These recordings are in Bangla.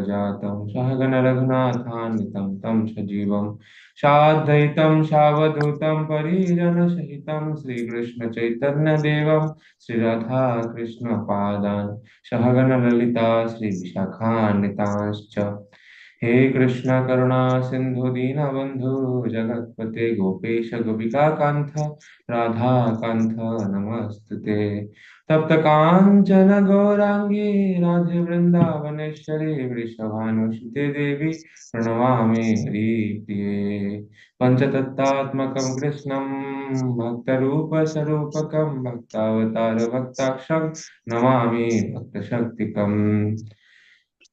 सत्यधर्मरघुनाथान्वितं सहगण रघुनाथान्वितं तं सजीवं साद्वैतं सावधूतं, परिजनसहितं श्रीकृष्णचैतन्यदेवं श्रीराधा ललिता श्रीविशाखान्वितांश्च। हे कृष्ण करुणा सिंधु दीन दीनबंधु जगत्पते गोपेश गोपिका कांथ राधा कांथ नमस्तुते तप्त कांचन गौरांगी राधे वृंदावनेश्वरी वृषभानुषिते देवी प्रणवामि हरिप्रिये पञ्चतत्तात्मकं कृष्णं भक्तरूपस्वरूपकं भक्तावतार भक्ताक्षं नमामि भक्तशक्तिकम्।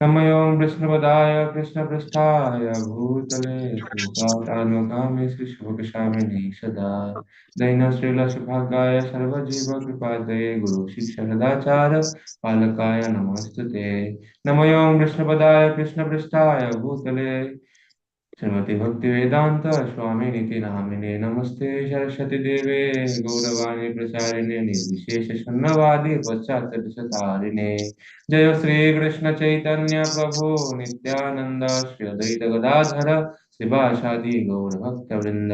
नमयों विष्णुपदाय कृष्णपृष्ठाय भूतले श्रीपादानुगामि श्रीशुभकशामिनि सदा। दैनश्रीलसुभागाय सर्वजीवकृपादये गुरुशिक्षणदाचार पालकाय नमस्तुते नमयों विष्णुपदाय कृष्णपृष्ठाय भूतले श्रीमती भक्ति वेदांत नामिने नमस्ते सरस्वतीदेवे गौरवाणी प्रचारिणे निर्विशेषशून्यवादि पश्चात्तरिशतारिणे जय श्री कृष्ण चैतन्य प्रभो श्रीकृष्णचैतन्यप्रभो नित्यानन्द श्रीअद्वैतगदाधर शिवाशादि गौरभक्तवृंद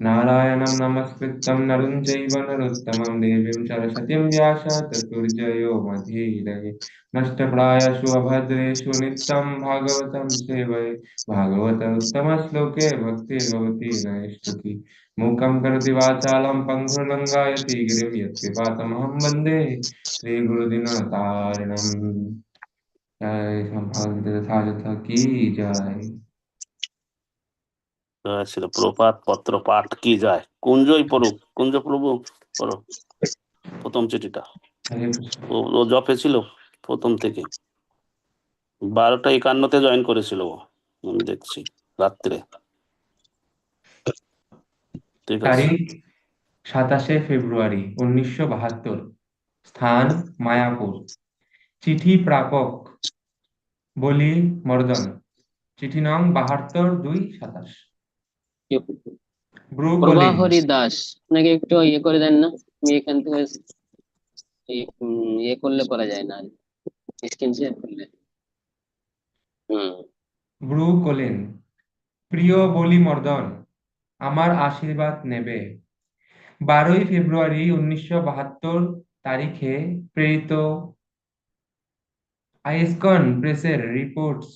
नारायणं नमस्कृतं नरं चैव नरोत्तमं देवीं सरस्वतीं व्यासात् सूर्ययो मधीरये। नष्टप्रायषु अभद्रेषु नित्यं भागवतं सेवये। भागवत उत्तमश्लोके भक्तिर्भवति नैष्टुकी। मूकं करोति वाचालं पङ्गुर्लङ्गायति गिरिं यत्कृपातमहं वंदे श्रीगुरुदिनतारिणम्। जय सम्भागतथा की जय। ছিল প্রপাত পত্র পাঠ কি যায়? কুঞ্জই পড়ুক কুঞ্জ প্রভু পড়ো। প্রথম চিঠিটা। ও জপে ছিল প্রথম থেকে। বারোটা একান্নতে জয়েন করেছিল ও। আমি দেখছি, রাত্রে। সাতাশে ফেব্রুয়ারি, উনিশশো বাহাত্তর। স্থান, মায়াপুর। চিঠি প্রাপক, বলি মর্দন। চিঠি নং বাহাত্তর দুই সাতাশ। প্রভাহরি দাস। আপনাকে একটু ইয়ে করে দেন না? আমি এখান থেকে ইয়ে, করলে করা যায় না স্ক্রিন শেয়ার করলে। হুম। ব্রু কোলেন প্রিয় বলি মর্দন আমার আশীর্বাদ নেবে। বারোই ফেব্রুয়ারি উনিশশো বাহাত্তর তারিখে প্রেরিত আইসকন প্রেসের রিপোর্টস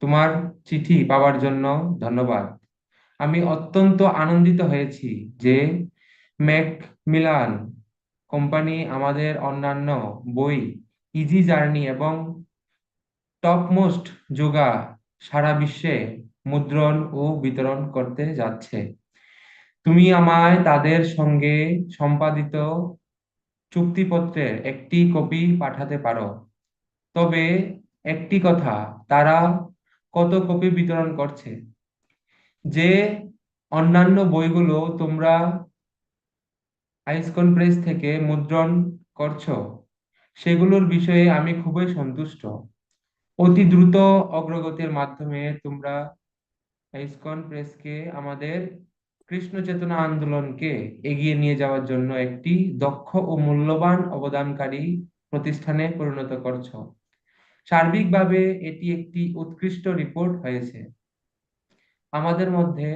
তোমার চিঠি পাওয়ার জন্য ধন্যবাদ। আমি অত্যন্ত আনন্দিত হয়েছি যে ম্যাকমিলান কোম্পানি আমাদের অন্যান্য বই, ইজি জার্নি এবং টপমোস্ট যোগা সারা বিশ্বে মুদ্রণ ও বিতরণ করতে যাচ্ছে। তুমি আমায় তাদের সঙ্গে সম্পাদিত চুক্তিপত্রের একটি কপি পাঠাতে পারো। তবে একটি কথা, তারা কত কপি বিতরণ করছে? যে অন্যান্য বইগুলো তোমরা আইসকন প্রেস থেকে মুদ্রণ করছ, সেগুলোর বিষয়ে আমি খুবই সন্তুষ্ট। অতি দ্রুত অগ্রগতির মাধ্যমে তোমরা আইসকন প্রেসকে আমাদের কৃষ্ণ চেতনা আন্দোলনকে এগিয়ে নিয়ে যাওয়ার জন্য একটি দক্ষ ও মূল্যবান অবদানকারী প্রতিষ্ঠানে পরিণত করছ। সার্বিকভাবে এটি একটি উৎকৃষ্ট রিপোর্ট হয়েছে। আমাদের মধ্যে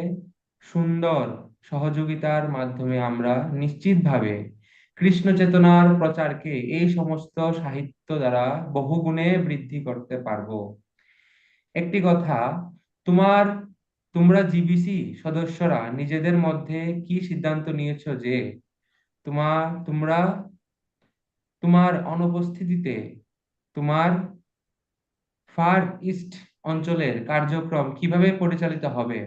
সুন্দর সহযোগিতার মাধ্যমে আমরা নিশ্চিতভাবে কৃষ্ণ চেতনার প্রচারকে এই সমস্ত সাহিত্য দ্বারা বহুগুণে বৃদ্ধি করতে পারব। একটি কথা, তোমার, তোমরা জিবিসি সদস্যরা নিজেদের মধ্যে কি সিদ্ধান্ত নিয়েছো যে তোমার, তোমরা, তোমার অনুপস্থিতিতে তোমার ফার ইস্ট অঞ্চলের কার্যক্রম কীভাবে পরিচালিত হবে?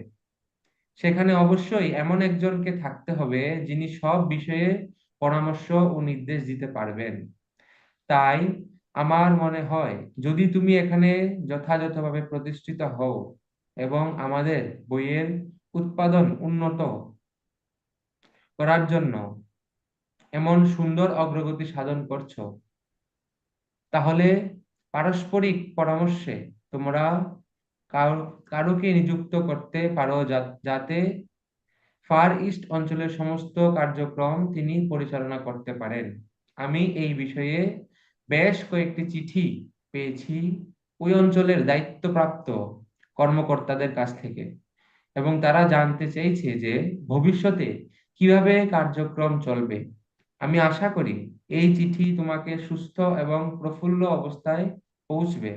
সেখানে অবশ্যই এমন একজনকে থাকতে হবে যিনি সব বিষয়ে পরামর্শ ও নির্দেশ দিতে পারবেন। তাই আমার মনে হয়, যদি তুমি এখানে যথাযথভাবে প্রতিষ্ঠিত হও এবং আমাদের বইয়ের উৎপাদন উন্নত করার জন্য এমন সুন্দর অগ্রগতি সাধন করছ, তাহলে পারস্পরিক পরামর্শে তোমরা কারও, কারোকে নিযুক্ত করতে পারো যাতে ফার ইস্ট অঞ্চলের সমস্ত কার্যক্রম তিনি পরিচালনা করতে পারেন। আমি এই বিষয়ে বেশ কয়েকটি চিঠি পেয়েছি ওই অঞ্চলের দায়িত্বপ্রাপ্ত কর্মকর্তাদের কাছ থেকে এবং তারা জানতে চেয়েছে যে ভবিষ্যতে কীভাবে কার্যক্রম চলবে। আমি আশা করি এই চিঠি তোমাকে সুস্থ এবং প্রফুল্ল অবস্থায় পৌঁছবে।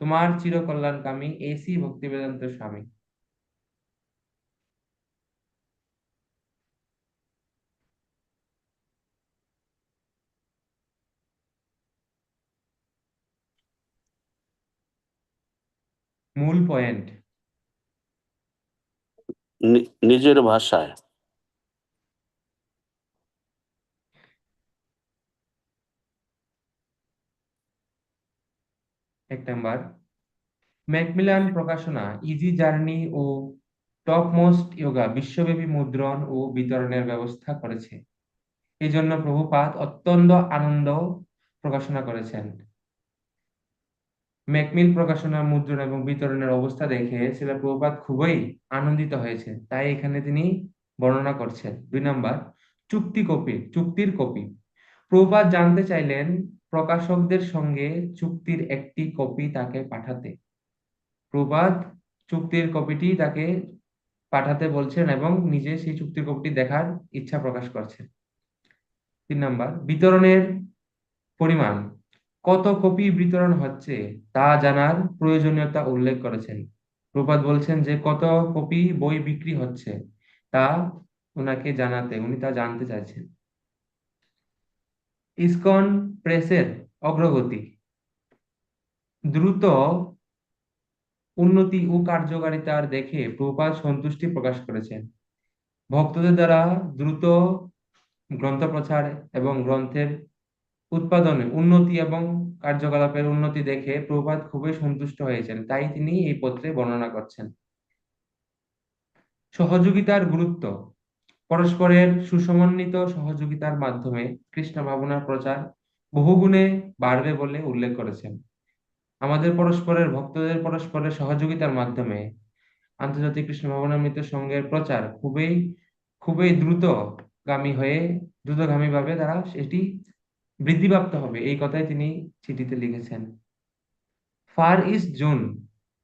তোমার চিরকল্যাণকামী এসি ভক্তিবেদান্ত স্বামী। মূল পয়েন্ট নিজের ভাষায়। এক নাম্বার। ম্যাকমিলান প্রকাশনা ইজি জার্নি ও টপ মোস্ট ইয়োগা বিশ্বব্যাপী মুদ্রণ ও বিতরণের ব্যবস্থা করেছে। এই জন্য প্রভুপাদ অত্যন্ত আনন্দ প্রকাশনা করেছেন। ম্যাকমিল প্রকাশনা মুদ্রণ এবং বিতরণের অবস্থা দেখে শিলা প্রভুপাদ খুবই আনন্দিত হয়েছে। তাই এখানে তিনি বর্ণনা করছেন। দুই নাম্বার চুক্তি কপি চুক্তির কপি। প্রভুপাদ জানতে চাইলেন প্রকাশকদের সঙ্গে চুক্তির একটি কপি তাকে পাঠাতে। প্রবাদ চুক্তির কপিটি তাকে পাঠাতে বলছেন এবং নিজে সেই চুক্তির কপিটি দেখার ইচ্ছা প্রকাশ করছেন। তিন নাম্বার, বিতরণের পরিমাণ। কত কপি বিতরণ হচ্ছে তা জানার প্রয়োজনীয়তা উল্লেখ করেছেন। প্রভাত বলছেন যে কত কপি বই বিক্রি হচ্ছে তা ওনাকে জানাতে, উনি তা জানতে চাইছেন। ইসকন প্রেসের অগ্রগতি। দ্রুত উন্নতি ও কার্যকারিতার দেখে প্রভুপাদ সন্তুষ্টি প্রকাশ করেছেন। ভক্তদের দ্বারা দ্রুত গ্রন্থ প্রচার এবং গ্রন্থের উৎপাদনে উন্নতি এবং কার্যকলাপের উন্নতি দেখে প্রভুপাদ খুবই সন্তুষ্ট হয়েছেন, তাই তিনি এই পত্রে বর্ণনা করছেন। সহযোগিতার গুরুত্ব। পরস্পরের সুসমন্বিত সহযোগিতার মাধ্যমে কৃষ্ণ ভাবনার প্রচার বহুগুণে বাড়বে বলে উল্লেখ করেছেন। আমাদের পরস্পরের, ভক্তদের পরস্পরের সহযোগিতার মাধ্যমে আন্তর্জাতিক কৃষ্ণ ভাবনামৃত সংঘের প্রচার খুবই খুবই দ্রুতগামী হয়ে দ্রুতগামী ভাবে তারা সেটি বৃদ্ধিপ্রাপ্ত হবে। এই কথাই তিনি চিঠিতে লিখেছেন। ফার ইস্ট জোন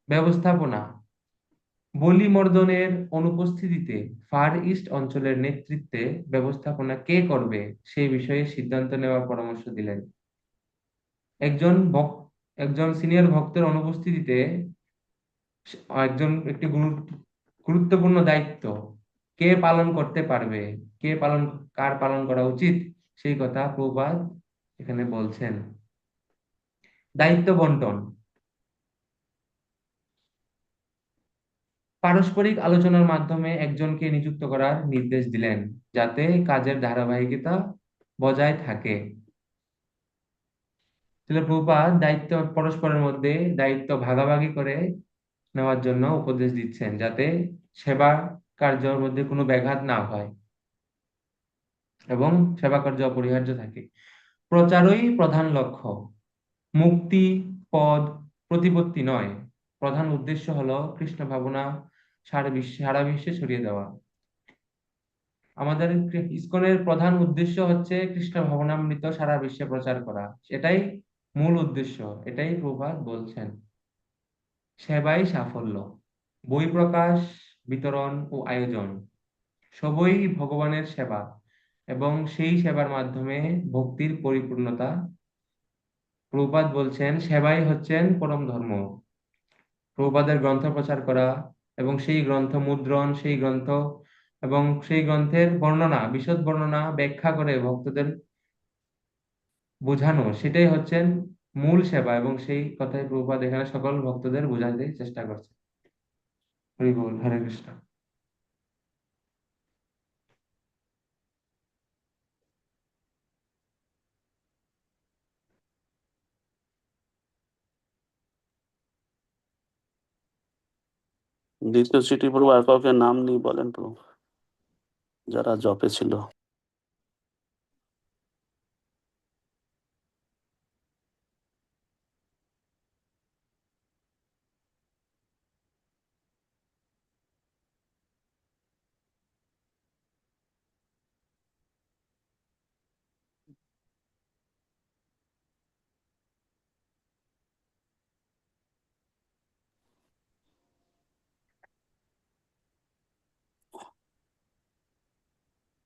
ব্যবস্থাপনা বলিমর্দনের অনুপস্থিতিতে ফার ইস্ট অঞ্চলের নেতৃত্বে ব্যবস্থাপনা কে করবে সেই বিষয়ে সিদ্ধান্ত নেওয়ার পরামর্শ দিলেন। একজন একজন সিনিয়র ভক্তের অনুপস্থিতিতে একজন, একটি গুরু- গুরুত্বপূর্ণ দায়িত্ব। কে পালন করতে পারবে? কে পালন, কার পালন করা উচিত? সেই কথা প্রবাদ এখানে বলছেন। দায়িত্ব বন্টন। পারস্পরিক আলোচনার মাধ্যমে একজনকে নিযুক্ত করার নির্দেশ দিলেন, যাতে কাজের ধারাবাহিকতা বজায় থাকে। দায়িত্ব পরস্পরের মধ্যে দায়িত্ব ভাগাভাগি করে নেওয়ার জন্য উপদেশ দিচ্ছেন, যাতে সেবা কার্যের মধ্যে কোনো ব্যাঘাত না হয় এবং সেবা কার্য অপরিহার্য থাকে। প্রচারই প্রধান লক্ষ্য। মুক্তি, পদ, প্রতিপত্তি নয়। প্রধান উদ্দেশ্য হলো কৃষ্ণ ভাবনা সারা বিশ্বে সারা বিশ্বে ছড়িয়ে দেওয়া। আমাদের ইসকনের প্রধান উদ্দেশ্য হচ্ছে কৃষ্ণ ভাবনামৃত সারা বিশ্বে প্রচার করা। সেটাই মূল উদ্দেশ্য, এটাই প্রভাত বলছেন। সেবাই সাফল্য, বই প্রকাশ, বিতরণ ও আয়োজন। সবই ভগবানের সেবা এবং সেই সেবার মাধ্যমে ভক্তির পরিপূর্ণতা। প্রভুপাদ বলছেন, সেবাই হচ্ছেন পরম ধর্ম। প্রভুপাদের গ্রন্থ প্রচার করা এবং সেই গ্রন্থ মুদ্রণ, সেই গ্রন্থ এবং সেই গ্রন্থের বর্ণনা, বিশদ বর্ণনা ব্যাখ্যা করে ভক্তদের বোঝানো, সেটাই হচ্ছেন মূল সেবা এবং সেই কথায় প্রভুপাদ এখানে সকল ভক্তদের বোঝাতে চেষ্টা করছে হরি বল হরে কৃষ্ণ। দ্বিতীয় চিঠি প্রভু আর কাউকে নাম নিয়ে বলেন প্রভু যারা জপে ছিল।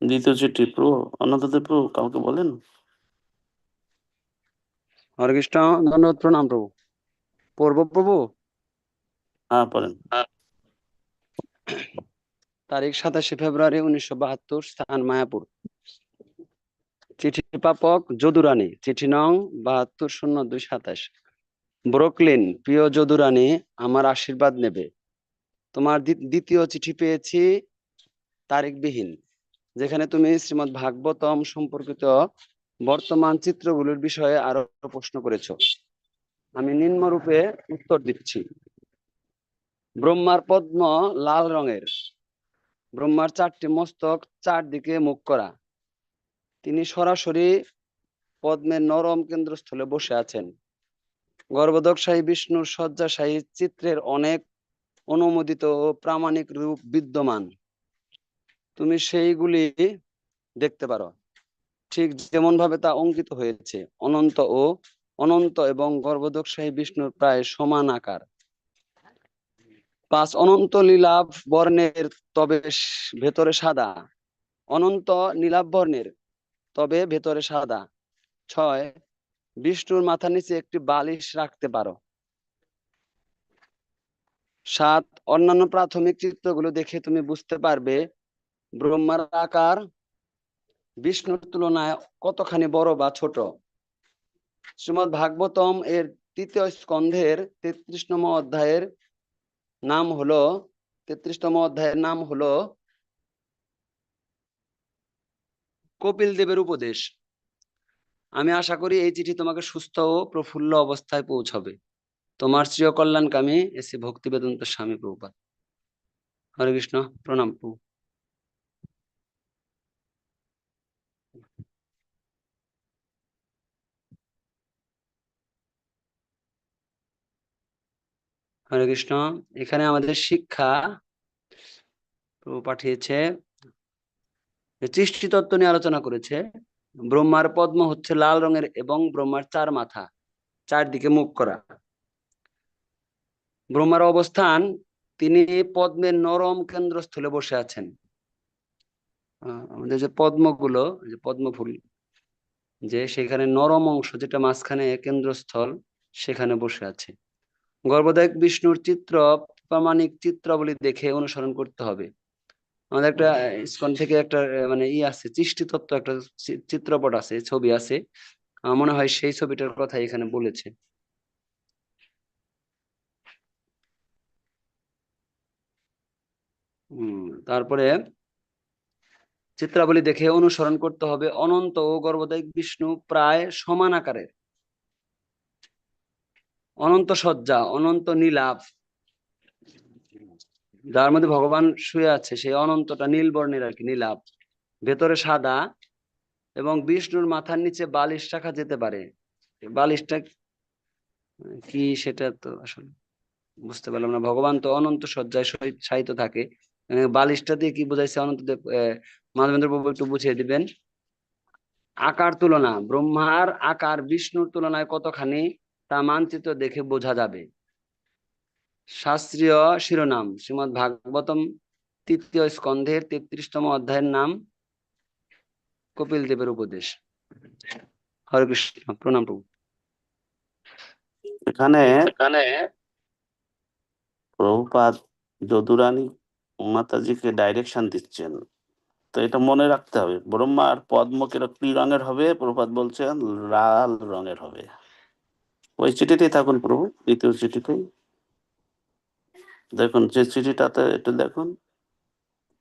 দ্বিতীয় চিঠি প্রভু অনন্তদেব প্রভু কাউকে বলেন? হরে কৃষ্ণ ধন্যবাদ প্রণাম প্রভু। পূর্ব প্রভু? হ্যাঁ পড়েন। তারিখ সাতাশে ফেব্রুয়ারি উনিশশো বাহাত্তর স্থান মায়াপুর। চিঠি প্রাপক যদুরানী চিঠি নং বাহাত্তর শূন্য দুই সাতাশ। ব্রুকলিন প্রিয় যদুরানী আমার আশীর্বাদ নেবে। তোমার দ্বিতীয় চিঠি পেয়েছি তারিখবিহীন। যেখানে তুমি শ্রীমৎ ভাগবতম সম্পর্কিত বর্তমান চিত্রগুলোর বিষয়ে আরও প্রশ্ন করেছ। আমি নিম্নরূপে উত্তর দিচ্ছি। ব্রহ্মার পদ্ম লাল রঙের। ব্রহ্মার চারটি মস্তক চারদিকে মুখ করা। তিনি সরাসরি পদ্মের নরম কেন্দ্রস্থলে বসে আছেন। গর্ভদকশাহী বিষ্ণুর শয্যাশাহী চিত্রের অনেক অনুমোদিত ও প্রামাণিক রূপ বিদ্যমান। তুমি সেইগুলি দেখতে পারো। ঠিক যেমন ভাবে তা অঙ্কিত হয়েছে, অনন্ত ও অনন্ত এবং গর্ভদকশাহী বিষ্ণুর প্রায় সমান আকার। পাঁচ, অনন্ত লীলাভ বর্ণের তবে ভেতরে সাদা। অনন্ত নীলাভ বর্ণের তবে ভেতরে সাদা। ছয়, বিষ্ণুর মাথার নিচে একটি বালিশ রাখতে পারো। সাত, অন্যান্য প্রাথমিক চিত্রগুলো দেখে তুমি বুঝতে পারবে ব্রহ্মার আকার বিষ্ণুর তুলনায় কতখানি বড় বা ছোট? শ্রীমৎ ভাগবতম এর তৃতীয় স্কন্ধের তেত্রিশ নম্বর অধ্যায়ের নাম হলো, তেত্রিশতম অধ্যায়ের নাম হলো কপিল দেবের উপদেশ। আমি আশা করি এই চিঠি তোমাকে সুস্থ ও প্রফুল্ল অবস্থায় পৌঁছাবে। তোমার শ্রীয় কল্যাণকামী এসে ভক্তি বেদান্ত স্বামী প্রভুপাত হরে কৃষ্ণ, প্রণাম প্রভু। হরে কৃষ্ণ। এখানে আমাদের শিক্ষা পাঠিয়েছে। সৃষ্টি তত্ত্ব নিয়ে আলোচনা করেছে। ব্রহ্মার পদ্ম হচ্ছে লাল রঙের এবং ব্রহ্মার চার মাথা, চারদিকে মুখ করা। ব্রহ্মার অবস্থান, তিনি পদ্মের নরম কেন্দ্রস্থলে বসে আছেন। আমাদের যে পদ্মগুলো যে পদ্ম ফুল যে সেখানে নরম অংশ, যেটা মাঝখানে কেন্দ্রস্থল, সেখানে বসে আছে। গর্ভদায়ক বিষ্ণুর চিত্র প্রামাণিক চিত্রাবলী দেখে অনুসরণ করতে হবে। আমাদের একটা ইসকন থেকে একটা মানে ই আছে সৃষ্টি তত্ত্ব একটা চিত্রপট আছে ছবি আছে। আমার মনে হয় সেই ছবিটার কথা এখানে বলেছে। হম তারপরে চিত্রাবলী দেখে অনুসরণ করতে হবে অনন্ত ও গর্ভদায়ক বিষ্ণু প্রায় সমান আকারের। অনন্ত সজ্জা অনন্ত নীলাভ। যার মধ্যে ভগবান শুয়ে আছে, সেই অনন্তটা নীল বর্ণের আর কি, নীলাভ। ভেতরে সাদা এবং বিষ্ণুর মাথার নিচে বালিশ রাখা যেতে পারে। বালিশটা কি সেটা তো আসলে বুঝতে পারলাম না। ভগবান তো অনন্ত সজ্জায় সহি- শায়িত থাকে। বালিশটা দিয়ে কি বোঝাইছে? অনন্ত মাধবেন্দ্র বাবু একটু বুঝিয়ে দিবেন। আকার তুলনা, ব্রহ্মার আকার, বিষ্ণুর তুলনায় কতখানি? তা মানচিত্র দেখে বোঝা যাবে। শাস্ত্রীয় শিরোনাম শ্রীমৎ ভাগবতম তৃতীয় স্কন্ধের তেত্রিশতম অধ্যায়ের নাম কপিল দেবের উপদেশ। হরে কৃষ্ণ প্রণাম প্রভু। এখানে এখানে প্রভুপাদ যদুরানী মাতাজিকে ডাইরেকশন দিচ্ছেন। তো এটা মনে রাখতে হবে ব্রহ্মা আর পদ্ম কীরকম কি রঙের হবে প্রভুপাদ বলছেন লাল রঙের হবে। ওই চিঠিতেই থাকুন প্রভু, দ্বিতীয় চিঠিতেই। দেখুন, যে চিঠিটাতে একটু দেখুন।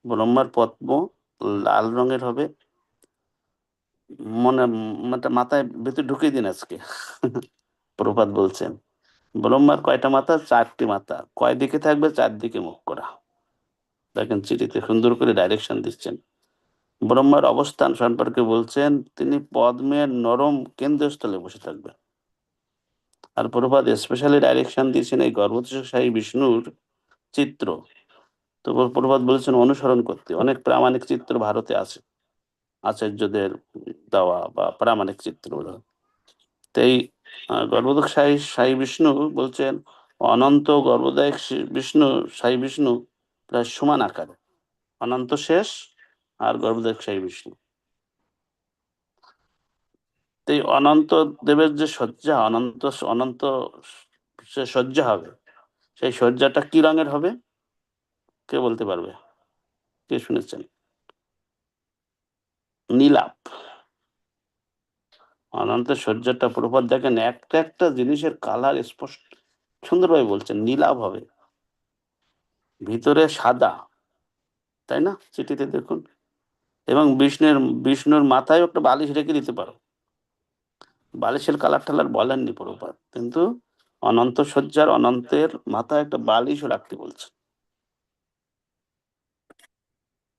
ব্রহ্মার পদ্ম লাল রঙের হবে। মনে মানে মাথায় ভেতরে ঢুকিয়ে দিন আজকে। প্রভাত বলছেন, ব্রহ্মার কয়টা মাথা? চারটি মাথা। কয় দিকে থাকবে? চারদিকে মুখ করা। দেখেন, চিঠিতে সুন্দর করে ডাইরেকশন দিচ্ছেন। ব্রহ্মার অবস্থান সম্পর্কে বলছেন, তিনি পদ্মের নরম কেন্দ্রস্থলে বসে থাকবেন। আর প্রভাত স্পেশালি ডাইরেকশন দিয়েছেন এই গর্ভোৎসাহী বিষ্ণুর চিত্র। তো প্রভাত বলেছেন অনুসরণ করতে। অনেক প্রামাণিক চিত্র ভারতে আছে। আচার্যদের দেওয়া বা প্রামাণিক চিত্রগুলো। তো এই গর্ভোদক সাই সাই বিষ্ণু বলছেন, অনন্ত গর্ভদায়ক বিষ্ণু সাই বিষ্ণু প্রায় সমান আকার। অনন্ত শেষ আর গর্ভদেব সাই বিষ্ণু। এই অনন্ত দেবের যে শয্যা, অনন্ত অনন্ত সে শয্যা হবে, সেই শয্যাটা কি রঙের হবে? কে বলতে পারবে? কে শুনেছেন? নীলাপ অনন্ত শয্যাটা প্রপাত দেখেন, একটা একটা জিনিসের কালার স্পষ্ট, সুন্দরভাবে বলছেন, নীলাভ হবে। ভিতরে সাদা, তাই না? চিঠিতে দেখুন। এবং বিষ্ণুর বিষ্ণুর মাথায় একটা বালিশ রেখে দিতে পারো। বালিশের কালার টালার বলেননি প্রপাত, কিন্তু অনন্ত শয্যার অনন্তের মাথায় একটা বালিশও রাখতে বলছে।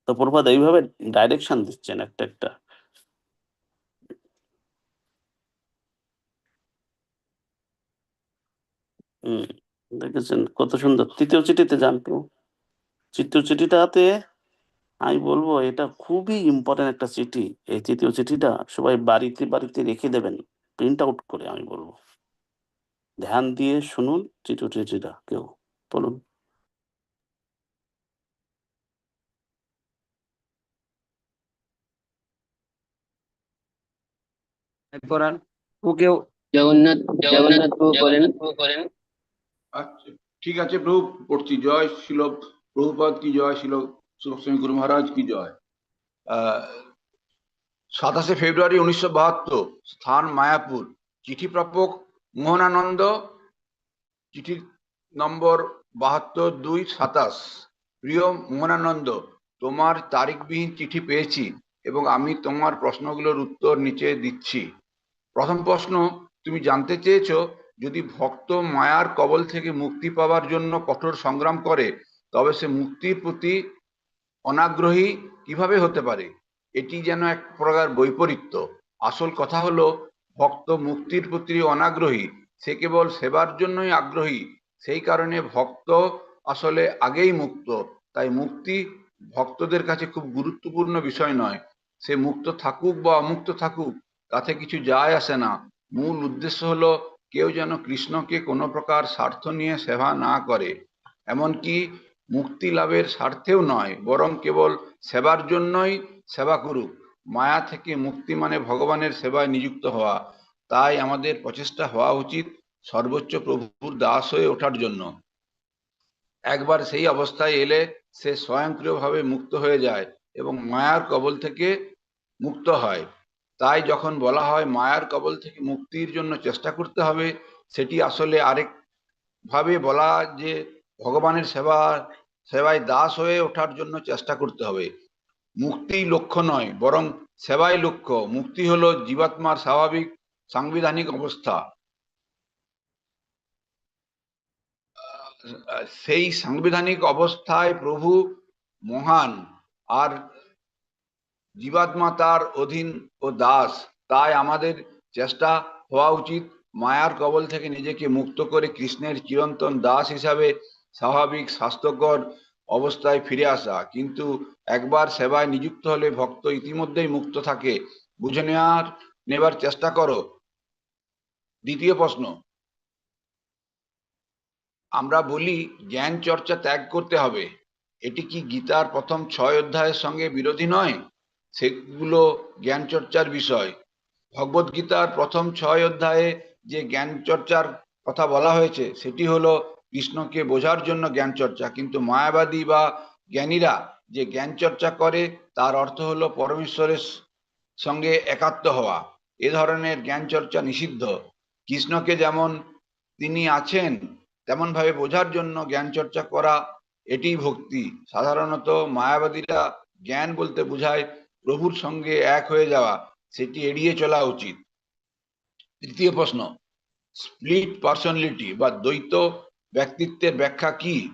তো প্রপাত এইভাবে ডাইরেকশন দিচ্ছেন একটা একটা। হম, দেখেছেন কত সুন্দর। তৃতীয় চিঠিতে যান তো। তৃতীয় চিঠিটাতে আমি বলব, এটা খুবই ইম্পর্টেন্ট একটা চিঠি। এই তৃতীয় চিঠিটা সবাই বাড়িতে বাড়িতে রেখে দেবেন। প্রিন্ট আউট করে আমি বলব। ধ্যান দিয়ে শুনুন চিঠিটা কেউ বলুন। জগন্নাথ জগন্নাথ প্রভু করেন আচ্ছা ঠিক আছে প্রভু পড়ছি। জয় শিল প্রভুপাদ কি জয় শিল সুলক্ষ্মী গুরু মহারাজ কি জয়? সাতাশে ফেব্রুয়ারি উনিশশো বাহাত্তর, স্থান মায়াপুর। চিঠি প্রাপক মোহনানন্দ, চিঠি নম্বর বাহাত্তর দুই সাতাশ। প্রিয় মোহনানন্দ, তোমার তারিখবিহীন চিঠি পেয়েছি এবং আমি তোমার প্রশ্নগুলোর উত্তর নিচে দিচ্ছি। প্রথম প্রশ্ন, তুমি জানতে চেয়েছো যদি ভক্ত মায়ার কবল থেকে মুক্তি পাওয়ার জন্য কঠোর সংগ্রাম করে, তবে সে মুক্তির প্রতি অনাগ্রহী কীভাবে হতে পারে? এটি যেন এক প্রকার বৈপরীত্য। আসল কথা হলো, ভক্ত মুক্তির প্রতি অনাগ্রহী, সে কেবল সেবার জন্যই আগ্রহী, সেই কারণে ভক্ত আসলে আগেই মুক্ত। তাই মুক্তি ভক্তদের কাছে খুব গুরুত্বপূর্ণ বিষয় নয়। সে মুক্ত থাকুক বা অমুক্ত থাকুক, তাতে কিছু যায় আসে না। মূল উদ্দেশ্য হলো, কেউ যেন কৃষ্ণকে কোনো প্রকার স্বার্থ নিয়ে সেবা না করে। এমনকি মুক্তি লাভের স্বার্থেও নয়, বরং কেবল সেবার জন্যই সেবা করুক। মায়া থেকে মুক্তি মানে ভগবানের সেবায় নিযুক্ত হওয়া। তাই আমাদের প্রচেষ্টা হওয়া উচিত সর্বোচ্চ প্রভুর দাস হয়ে ওঠার জন্য। একবার সেই অবস্থায় এলে সে স্বয়ংক্রিয়ভাবে মুক্ত হয়ে যায় এবং মায়ার কবল থেকে মুক্ত হয়। তাই যখন বলা হয় মায়ার কবল থেকে মুক্তির জন্য চেষ্টা করতে হবে, সেটি আসলে আরেক ভাবে বলা যে ভগবানের সেবা, সেবায় দাস হয়ে ওঠার জন্য চেষ্টা করতে হবে। মুক্তিই লক্ষ্য নয়, বরং সেবাই লক্ষ্য। মুক্তি হলো জীবাত্মার স্বাভাবিক, সাংবিধানিক অবস্থা। সেই সাংবিধানিক অবস্থায় প্রভু মহান, আর জীবাত্মা তার অধীন ও দাস। তাই আমাদের চেষ্টা হওয়া উচিত মায়ার কবল থেকে নিজেকে মুক্ত করে কৃষ্ণের চিরন্তন দাস হিসাবে স্বাভাবিক, স্বাস্থ্যকর অবস্থায় ফিরে আসা। কিন্তু একবার সেবায় নিযুক্ত হলে ভক্ত ইতিমধ্যেই মুক্ত থাকে। বুঝে নেওয়ার নেবার চেষ্টা করো। দ্বিতীয় প্রশ্ন। আমরা বলি, জ্ঞান চর্চা ত্যাগ করতে হবে। এটি কি গীতার প্রথম ছয় অধ্যায়ের সঙ্গে বিরোধী নয়? সেগুলো জ্ঞান চর্চার বিষয়। ভগবত গীতার প্রথম ছয় অধ্যায়ে যে জ্ঞান চর্চার কথা বলা হয়েছে, সেটি হলো কৃষ্ণকে বোঝার জন্য জ্ঞান চর্চা। কিন্তু মায়াবাদী বা জ্ঞানীরা যে জ্ঞান চর্চা করে, তার অর্থ হলো পরমেশ্বরের সঙ্গে একাত্ম হওয়া। এ ধরনের জ্ঞান চর্চা নিষিদ্ধ। কৃষ্ণকে যেমন তিনি আছেন তেমন ভাবে বোঝার জন্য জ্ঞান চর্চা করা, এটি ভক্তি। সাধারণত মায়াবাদীরা জ্ঞান বলতে বোঝায় প্রভুর সঙ্গে এক হয়ে যাওয়া, সেটি এড়িয়ে চলা উচিত। তৃতীয় প্রশ্ন, স্প্লিট পার্সোনালিটি বা দ্বৈত ব্যক্তিত্বের ব্যাখ্যা কি?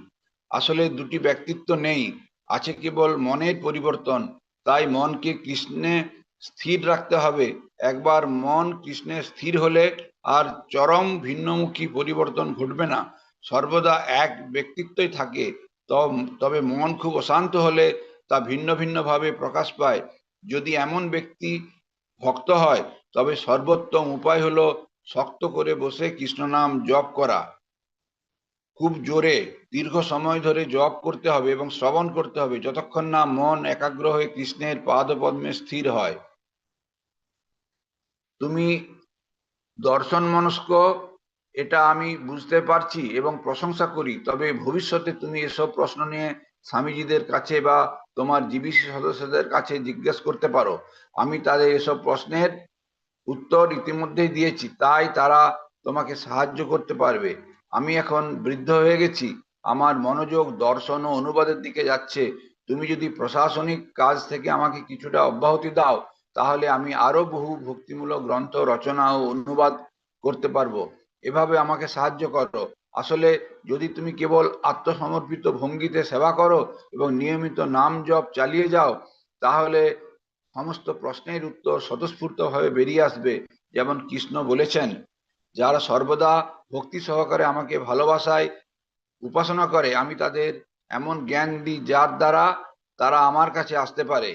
আসলে দুটি ব্যক্তিত্ব নেই। আছে কেবল মনের পরিবর্তন। তাই মনকে কৃষ্ণে স্থির রাখতে হবে। একবার মন কৃষ্ণে স্থির হলে আর চরম ভিন্নমুখী পরিবর্তন ঘটবে না। সর্বদা এক ব্যক্তিত্বই থাকে। তব- মন খুব অশান্ত হলে তা ভিন্ন ভিন্নভাবে প্রকাশ পায়। যদি এমন ব্যক্তি ভক্ত হয়, তবে সর্বোত্তম উপায় হলো শক্ত করে বসে কৃষ্ণ নাম জপ করা। খুব জোরে দীর্ঘ সময় ধরে জপ করতে হবে এবং শ্রবণ করতে হবে যতক্ষণ না মন একাগ্র হয়ে কৃষ্ণের পাদপদ্মে স্থির হয়। তুমি দর্শন মনস্ক, এটা আমি বুঝতে পারছি এবং প্রশংসা করি, তবে ভবিষ্যতে তুমি এসব প্রশ্ন নিয়ে স্বামীজিদের কাছে বা তোমার জিবিসি সদস্যদের কাছে জিজ্ঞেস করতে পারো। আমি তাদের এসব প্রশ্নের উত্তর ইতিমধ্যেই দিয়েছি, তাই তারা তোমাকে সাহায্য করতে পারবে। আমি এখন বৃদ্ধ হয়ে গেছি। আমার মনোযোগ, দর্শন ও অনুবাদের দিকে যাচ্ছে। তুমি যদি প্রশাসনিক কাজ থেকে আমাকে কিছুটা অব্যাহতি দাও, তাহলে আমি আরও বহু ভক্তিমূলক গ্রন্থ, রচনা ও অনুবাদ করতে পারব। এভাবে আমাকে সাহায্য করো। আসলে যদি তুমি কেবল আত্মসমর্পিত ভঙ্গিতে সেবা করো এবং নিয়মিত নাম জপ চালিয়ে যাও, তাহলে সমস্ত প্রশ্নের উত্তর স্বতঃস্ফূর্তভাবে বেরিয়ে আসবে, যেমন কৃষ্ণ বলেছেন, যারা সর্বদা ভক্তি সহকারে আমাকে ভালোবাসায় উপাসনা করে, আমি তাদের এমন জ্ঞান দিই যার দ্বারা তারা আমার কাছে আসতে পারে।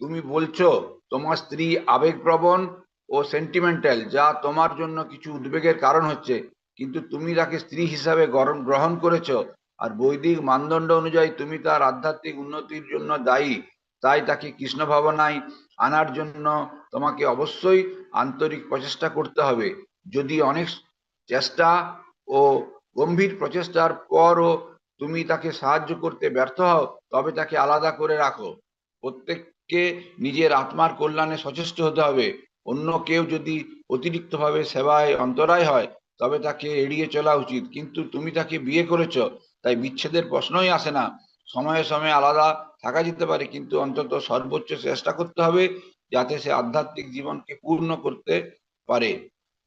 তুমি বলছো, তোমার স্ত্রী আবেগপ্রবণ ও সেন্টিমেন্টাল যা তোমার জন্য কিছু উদ্বেগের কারণ হচ্ছে, কিন্তু তুমি তাকে স্ত্রী হিসাবে গ্রহণ করেছ, আর বৈদিক মানদণ্ড অনুযায়ী তুমি তার আধ্যাত্মিক উন্নতির জন্য দায়ী, তাই তাকে কৃষ্ণ ভাবনায় আনার জন্য তোমাকে অবশ্যই আন্তরিক প্রচেষ্টা করতে হবে। যদি অনেক চেষ্টা ও গম্ভীর প্রচেষ্টার পরও তুমি তাকে সাহায্য করতে ব্যর্থ হও, তবে তাকে আলাদা করে রাখো। প্রত্যেককে নিজের আত্মার কল্যাণে সচেষ্ট হতে হবে। অন্য কেউ যদি অতিরিক্তভাবে সেবায় অন্তরায় হয়, তবে তাকে এড়িয়ে চলা উচিত। কিন্তু তুমি তাকে বিয়ে করেছ, তাই বিচ্ছেদের প্রশ্নই আসে না। সময়ে সময়ে আলাদা থাকা যেতে পারে, কিন্তু অন্তত সর্বোচ্চ চেষ্টা করতে হবে যাতে সে আধ্যাত্মিক জীবনকে পূর্ণ করতে পারে।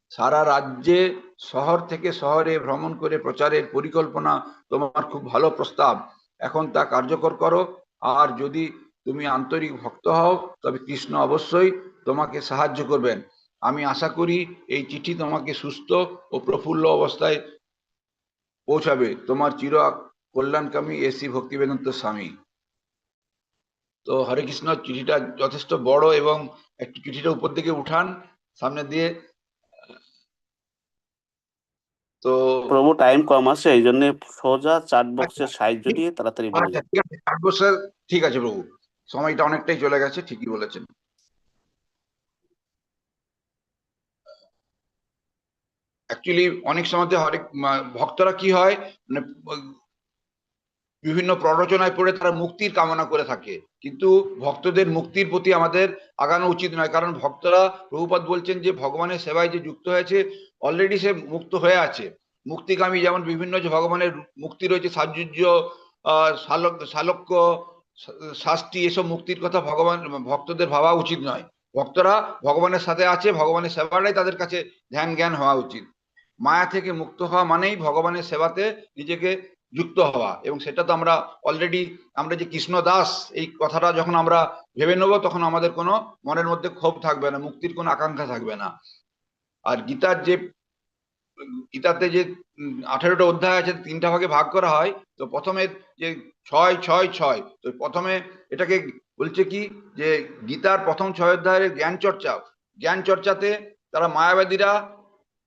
সারা রাজ্যে শহর থেকে শহরে ভ্রমণ করে প্রচারের পরিকল্পনা তোমার খুব ভালো প্রস্তাব। এখন তা কার্যকর করো। আর যদি তুমি আন্তরিক ভক্ত হও, তবে কৃষ্ণ অবশ্যই তোমাকে সাহায্য করবেন। আমি আশা করি এই চিঠি তোমাকে সুস্থ ও প্রফুল্ল অবস্থায় পৌঁছাবে। তোমার চির কল্যাণকামী এসি ভক্তিবেদান্ত স্বামী। তো হরে কৃষ্ণ, চিঠিটা যথেষ্ট বড় এবং একটি চিঠিটা উপর দিকে উঠান। সামনে দিয়ে তো প্রভু টাইম কম আছে এই জন্য সোজা চার্ট বক্সের সাইজ যদি তাড়াতাড়ি বলে আচ্ছা ঠিক আছে বছর ঠিক আছে প্রভু। সময়টা অনেকটাই চলে গেছে ঠিকই বলেছেন। অ্যাকচুয়ালি অনেক সময় হরেক ভক্তরা কি হয় মানে বিভিন্ন প্ররোচনায় পড়ে তারা মুক্তির কামনা করে থাকে। কিন্তু ভক্তদের মুক্তির প্রতি আমাদের আগানো উচিত নয়। কারণ ভক্তরা, প্রভুপাদ বলছেন যে, ভগবানের সেবায় যে যুক্ত হয়েছে অলরেডি সে মুক্ত হয়ে আছে। মুক্তিকামী যেমন বিভিন্ন যে ভগবানের মুক্তি রয়েছে সাজুজ্য শালক, শালক্য শাস্তি এসব মুক্তির কথা ভগবান, ভক্তদের ভাবা উচিত নয়। ভক্তরা ভগবানের সাথে আছে, ভগবানের সেবাটাই তাদের কাছে ধ্যান জ্ঞান হওয়া উচিত। মায়া থেকে মুক্ত হওয়া মানেই ভগবানের সেবাতে নিজেকে যুক্ত হওয়া। এবং সেটা তো আমরা অলরেডি আমরা যে কৃষ্ণ দাস, এই কথাটা যখন আমরা ভেবে নেব, তখন আমাদের কোনো মনের মধ্যে ক্ষোভ থাকবে না, মুক্তির কোনো আকাঙ্ক্ষা থাকবে না। আর গীতার যে, গীতাতে যে আঠেরোটা অধ্যায় আছে, তিনটা ভাগে ভাগ করা হয়, তো প্রথমে যে ছয় ছয় ছয়, তো প্রথমে এটাকে বলছে কি, যে গীতার প্রথম ছয় অধ্যায়ের জ্ঞান চর্চা জ্ঞান চর্চাতে তারা মায়াবাদীরা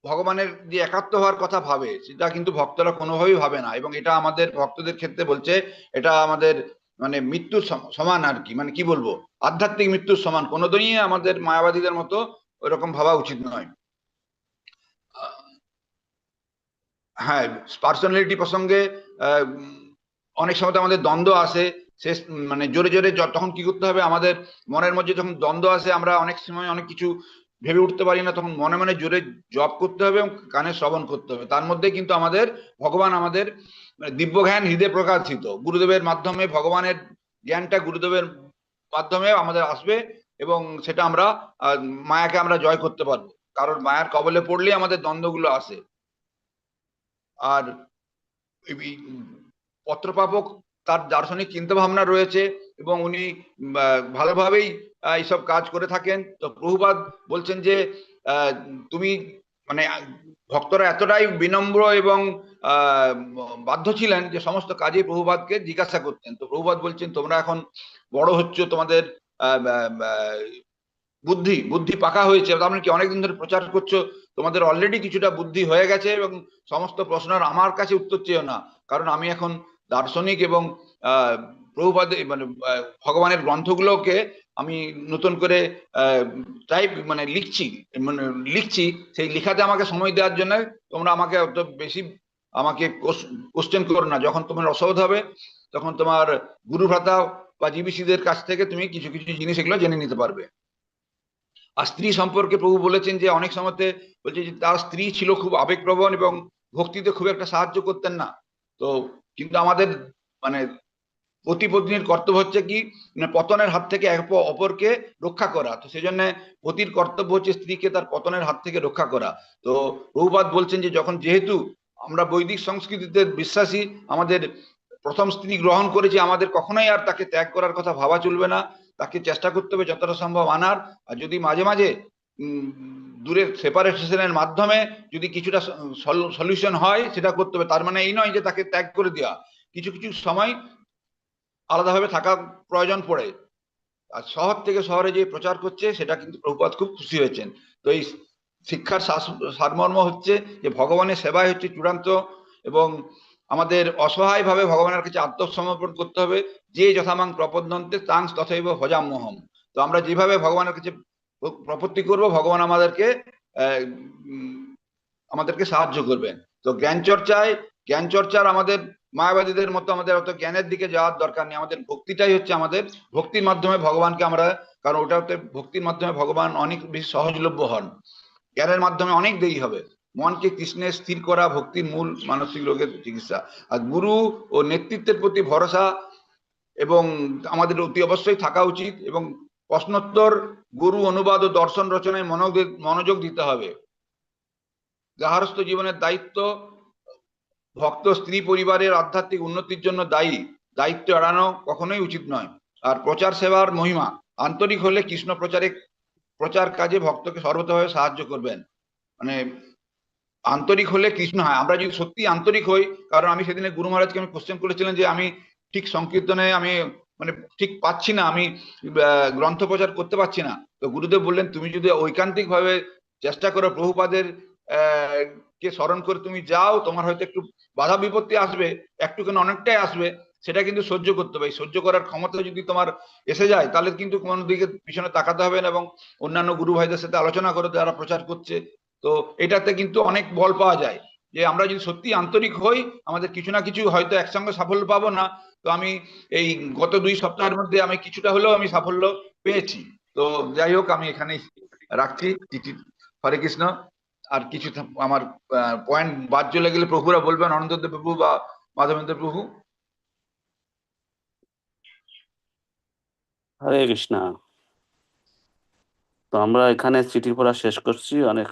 ভগবানের যে একাত্ম হওয়ার কথা ভাবে সেটা কিন্তু ভক্তরা কোনোভাবেই ভাবে না এবং এটা আমাদের ভক্তদের ক্ষেত্রে বলছে এটা আমাদের মানে মৃত্যুর সম- সমান আর কি মানে কি বলব? আধ্যাত্মিক মৃত্যুর সমান কোনোদিনই আমাদের মায়াবাদীদের মতো ওইরকম ভাবা উচিত নয়। হ্যাঁ পার্সোনালিটি প্রসঙ্গে অনেক সময় আমাদের দ্বন্দ্ব আসে উম, মানে জোরে জোরে তখন কি করতে হবে? আমাদের মনের মধ্যে যখন দ্বন্দ্ব আসে আমরা অনেক সময় অনেক কিছু ভেবে উঠতে পারি না, তখন মনে মনে জোরে জপ করতে হবে এবং কানে শ্রবণ করতে হবে। তার মধ্যে কিন্তু আমাদের ভগবান আমাদের দিব্য জ্ঞান হৃদয় প্রকাশিত। গুরুদেবের মাধ্যমে ভগবানের জ্ঞানটা গুরুদেবের মাধ্যমে আমাদের আসবে এবং সেটা আমরা মায়াকে আমরা জয় করতে পারব। কারণ মায়ার কবলে পড়লে আমাদের দ্বন্দ্বগুলো আসে। আর পত্রপাপক তার দার্শনিক চিন্তা ভাবনা রয়েছে এবং উনি ভালোভাবেই এইসব কাজ করে থাকেন। তো প্রভুপাদ বলছেন যে তুমি মানে ভক্তরা এতটাই বিনম্র এবং বাধ্য ছিলেন যে সমস্ত কাজে প্রভুপাদকে জিজ্ঞাসা করতেন। তো প্রভুপাদ বলছেন, তোমরা এখন বড় হচ্ছ, তোমাদের বুদ্ধি বুদ্ধি পাকা হয়েছে। তার মানে কি, অনেকদিন ধরে প্রচার করছ, তোমাদের অলরেডি কিছুটা বুদ্ধি হয়ে গেছে এবং সমস্ত প্রশ্নের আমার কাছে উত্তর চেয়েও না। কারণ আমি এখন দার্শনিক এবং প্রভুপাদ মানে ভগবানের গ্রন্থগুলোকে আমি নতুন করে টাইপ মানে লিখছি মানে লিখছি, সেই লেখাতে আমাকে সময় দেওয়ার জন্য তোমরা আমাকে অত বেশি আমাকে কোশ্চেন করো না। যখন তোমার অসহজ হবে, তখন তোমার গুরু ভ্রাতা বা জীবিসিদের কাছ থেকে তুমি কিছু কিছু জিনিস এগুলো জেনে নিতে পারবে। আর স্ত্রী সম্পর্কে প্রভু বলেছেন যে, অনেক সময়তে বলছে যে, তার স্ত্রী ছিল খুব আবেগপ্রবণ এবং ভক্তিতে খুব একটা সাহায্য করতেন না। তো কিন্তু আমাদের মানে পতি পত্নীর কর্তব্য হচ্ছে কি? মানে পতনের হাত থেকে এক অপরকে রক্ষা করা। তো সেই জন্য পতির কর্তব্য হচ্ছে স্ত্রীকে তার পতনের হাত থেকে রক্ষা করা। তো প্রভুপাদ বলছেন যে, যখন যেহেতু আমরা বৈদিক সংস্কৃতিতে বিশ্বাসী, আমাদের প্রথম স্ত্রী গ্রহণ করেছি, আমাদের কখনোই আর তাকে ত্যাগ করার কথা ভাবা চলবে না। তাকে চেষ্টা করতে হবে যতটা সম্ভব আনার। আর যদি মাঝে মাঝে দূরের সেপারেশনের মাধ্যমে যদি কিছুটা সলিউশন হয়, সেটা করতে হবে। তার মানে এই নয় যে তাকে ত্যাগ করে দেওয়া। কিছু কিছু সময় আলাদাভাবে থাকা প্রয়োজন পড়ে। আর শহর থেকে শহরে যে প্রচার করছে, সেটা কিন্তু প্রভুপাত খুব খুশি হয়েছেন। তো এই শিক্ষার সারমর্ম হচ্ছে যে ভগবানের সেবাই হচ্ছে চূড়ান্ত এবং আমাদের অসহায় ভাবে ভগবানের কাছে আত্মসমর্পণ করতে হবে। যে যথামাং প্রপদ্যন্তে তাং তথৈব ভজাম্যহম তো আমরা যেভাবে ভগবানের কাছে প্রপত্তি করব, ভগবান আমাদেরকে আমাদেরকে সাহায্য করবেন। তো জ্ঞান চর্চায় জ্ঞান চর্চার আমাদের মায়াবাদীদের মতো আমাদের অত জ্ঞানের দিকে যাওয়ার দরকার নেই। আমাদের ভক্তিটাই হচ্ছে আমাদের ভক্তির মাধ্যমে ভগবানকে আমরা, কারণ ওটাতে ভক্তির মাধ্যমে ভগবান অনেক বেশি সহজলভ্য হন। জ্ঞানের মাধ্যমে অনেক দেরি হবে। মনকে কৃষ্ণে স্থির করা ভক্তির মূল মানসিক রোগের চিকিৎসা। আর গুরু ও নেতৃত্বের প্রতি ভরসা এবং আমাদের অতি অবশ্যই থাকা উচিত এবং প্রশ্নোত্তর, গুরু অনুবাদ ও দর্শন রচনায় মনোযোগ দিতে হবে। গার্হস্থ জীবনের দায়িত্ব ভক্ত স্ত্রী পরিবারের আধ্যাত্মিক উন্নতির জন্য দায়ী, দায়িত্ব এড়ানো কখনোই উচিত নয়। আর প্রচার সেবার মহিমা, আন্তরিক হলে কৃষ্ণ প্রচারে, প্রচার কাজে ভক্তকে সর্বতভাবে সাহায্য করবেন। মানে আন্তরিক হলে কৃষ্ণ, হয়, আমরা যদি সত্যি আন্তরিক হই, কারণ আমি সেদিনে গুরু মহারাজকে আমি কোশ্চেন করেছিলাম যে আমি ঠিক সংকীর্তনে আমি মানে ঠিক পাচ্ছি না, আমি গ্রন্থ প্রচার করতে পারছি না। তো গুরুদেব বললেন, তুমি যদি ঐকান্তিক ভাবে চেষ্টা করো প্রভুপাদের কে স্মরণ করে তুমি যাও, তোমার হয়তো একটু বাধা বিপত্তি আসবে, একটুখানি অনেকটাই আসবে, সেটা কিন্তু সহ্য করতে হবে। সহ্য করার ক্ষমতা যদি তোমার এসে যায়, তাহলে কিন্তু কোনো দিকে পিছনে তাকাতে হবে না এবং অন্যান্য গুরু ভাইদের সাথে আলোচনা করে যারা প্রচার করছে। তো এটাতে কিন্তু অনেক বল পাওয়া যায় যে আমরা যদি সত্যি আন্তরিক হই, আমাদের কিছু না কিছু হয়তো একসঙ্গে সাফল্য পাবো না। তো আমি এই গত দুই সপ্তাহের মধ্যে আমি কিছুটা হলেও আমি সাফল্য পেয়েছি। তো যাই হোক, আমি এখানেই রাখছি। হরে কৃষ্ণ। আর কিছু আমার পয়েন্ট বাদ চলে গেলে প্রভুরা বলবেন, অনন্তদেব প্রভু বা মাধবেন্দ্র প্রভু। হরে কৃষ্ণ। তো আমরা এখানে চিঠি পড়া শেষ করছি, অনেক